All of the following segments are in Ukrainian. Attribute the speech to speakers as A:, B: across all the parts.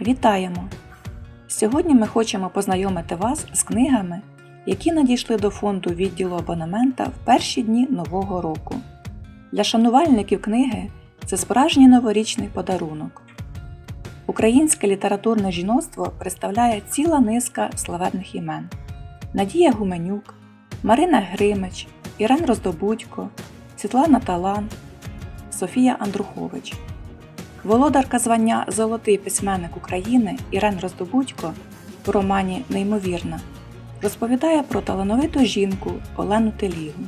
A: Вітаємо! Сьогодні ми хочемо познайомити вас з книгами, які надійшли до фонду відділу абонемента в перші дні Нового року. Для шанувальників книги це справжній новорічний подарунок. Українське літературне жіноцтво представляє ціла низка славетних імен: Надія Гуменюк, Марина Гримич, Ірен Роздобудько, Світлана Талан, Софія Андрухович. Володарка звання Золотий письменник України Ірен Роздобудько в романі Неймовірна розповідає про талановиту жінку Олену Телігу.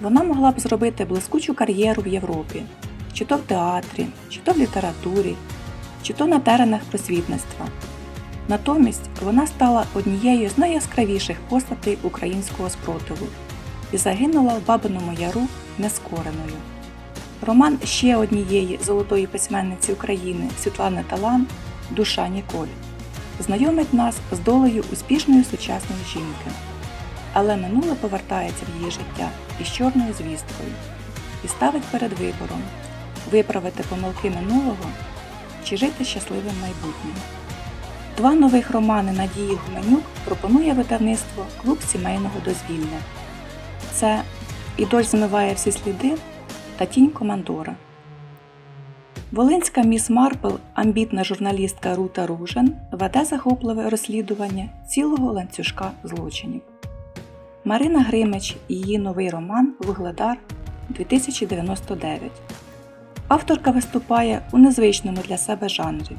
A: Вона могла б зробити блискучу кар'єру в Європі, чи то в театрі, чи то в літературі, чи то на теренах просвітництва. Натомість вона стала однією з найяскравіших постатей українського спротиву і загинула в Бабиному Яру нескореною. Роман ще однієї золотої письменниці України Світлани Талан Душа Ніколь знайомить нас з долею успішної сучасної жінки. Але минуле повертається в її життя із чорною звісткою і ставить перед вибором виправити помилки минулого чи жити щасливим майбутнім. Два нових романи Надії Гуменюк пропонує видавництво Клуб сімейного дозвілля. Це І дощ змиває всі сліди та тінь командора. Волинська міс Марпл, амбітна журналістка Рута Ружен, веде захопливе розслідування цілого ланцюжка злочинів. Марина Гримич і її новий роман Вугледар 2099. Авторка виступає у незвичному для себе жанрі.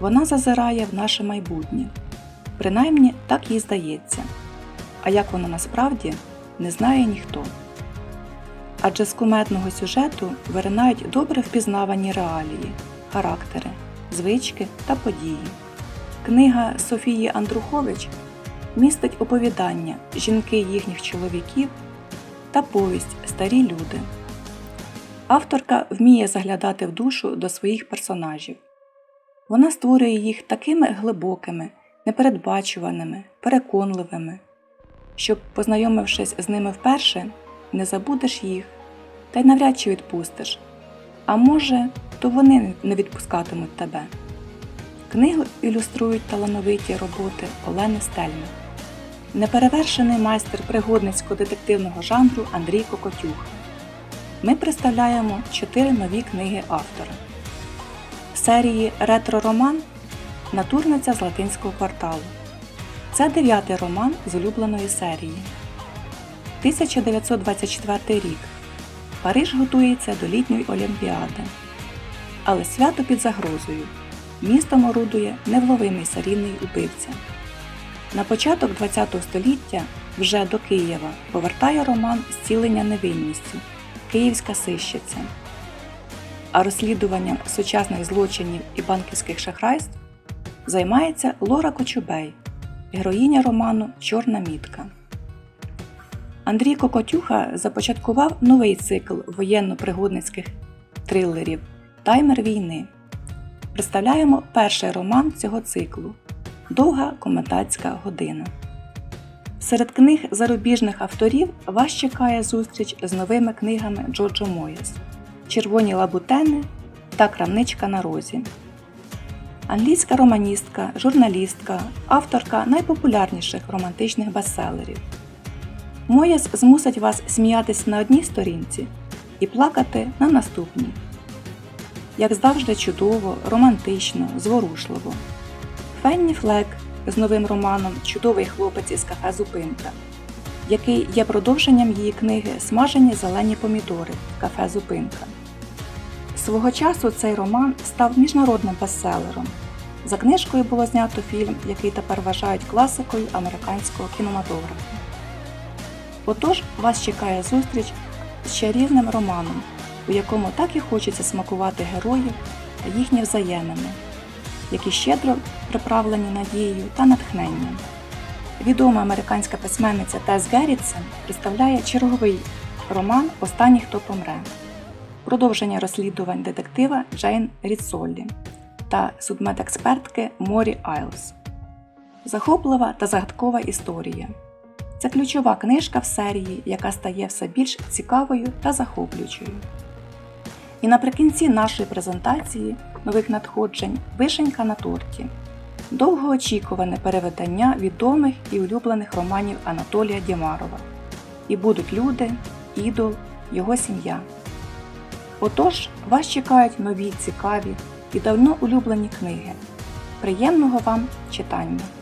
A: Вона зазирає в наше майбутнє. Принаймні так їй здається. А як воно насправді не знає ніхто адже з куметного сюжету виринають добре впізнавані реалії, характери, звички та події. Книга Софії Андрухович містить оповідання жінки їхніх чоловіків та повість Старі люди. Авторка вміє заглядати в душу до своїх персонажів. Вона створює їх такими глибокими, непередбачуваними, переконливими, щоб, познайомившись з ними вперше, не забудеш їх та й навряд чи відпустиш. А може, то вони не відпускатимуть тебе. Книгу ілюструють талановиті роботи Олени Стельми, неперевершений майстер пригодницько-детективного жанру Андрій Кокотюх. Ми представляємо чотири нові книги автора. В серії Ретро-роман Натурниця з латинського кварталу. Це дев'ятий роман з улюбленої серії. 1924 рік. Париж готується до літньої олімпіади. Але свято під загрозою. Містом орудує невловимий серійний убивця. На початок ХХ століття вже до Києва повертає роман Зцілення невинністю Київська сищиця. А розслідуванням сучасних злочинів і банківських шахрайств займається Лора Кочубей, героїня роману Чорна мітка. Андрій Кокотюха започаткував новий цикл воєнно-пригодницьких трилерів Таймер війни. Представляємо перший роман цього циклу Довга комендантська година. Серед книг зарубіжних авторів вас чекає зустріч з новими книгами Джоджо Моєс Червоні лабутени та Крамничка на розі. Англійська романістка, журналістка, авторка найпопулярніших романтичних бестселерів. Мояс змусить вас сміятись на одній сторінці і плакати на наступній. Як завжди, чудово, романтично, зворушливо. Фенні Флек з новим романом Чудовий хлопець із кафе Зупинка, який є продовженням її книги Смажені зелені помідори кафе Зупинка. Свого часу цей роман став міжнародним бестселером. За книжкою було знято фільм, який тепер вважають класикою американського кінематографу. Отож вас чекає зустріч з чарівним романом, у якому так і хочеться смакувати героїв та їхні взаємини, які щедро приправлені надією та натхненням. Відома американська письменниця Тес Геррітсен представляє черговий роман Останній хто помре, продовження розслідувань детектива Джейн Ріцоллі та судмедекспертки Морі Айлс. Захоплива та загадкова історія. Це ключова книжка в серії, яка стає все більш цікавою та захоплюючою. І наприкінці нашої презентації нових надходжень Вишенька на торті. Довгоочікуване перевидання відомих і улюблених романів Анатолія Дімарова. І будуть люди, ідол, його сім'я. Отож, вас чекають нові цікаві і давно улюблені книги. Приємного вам читання!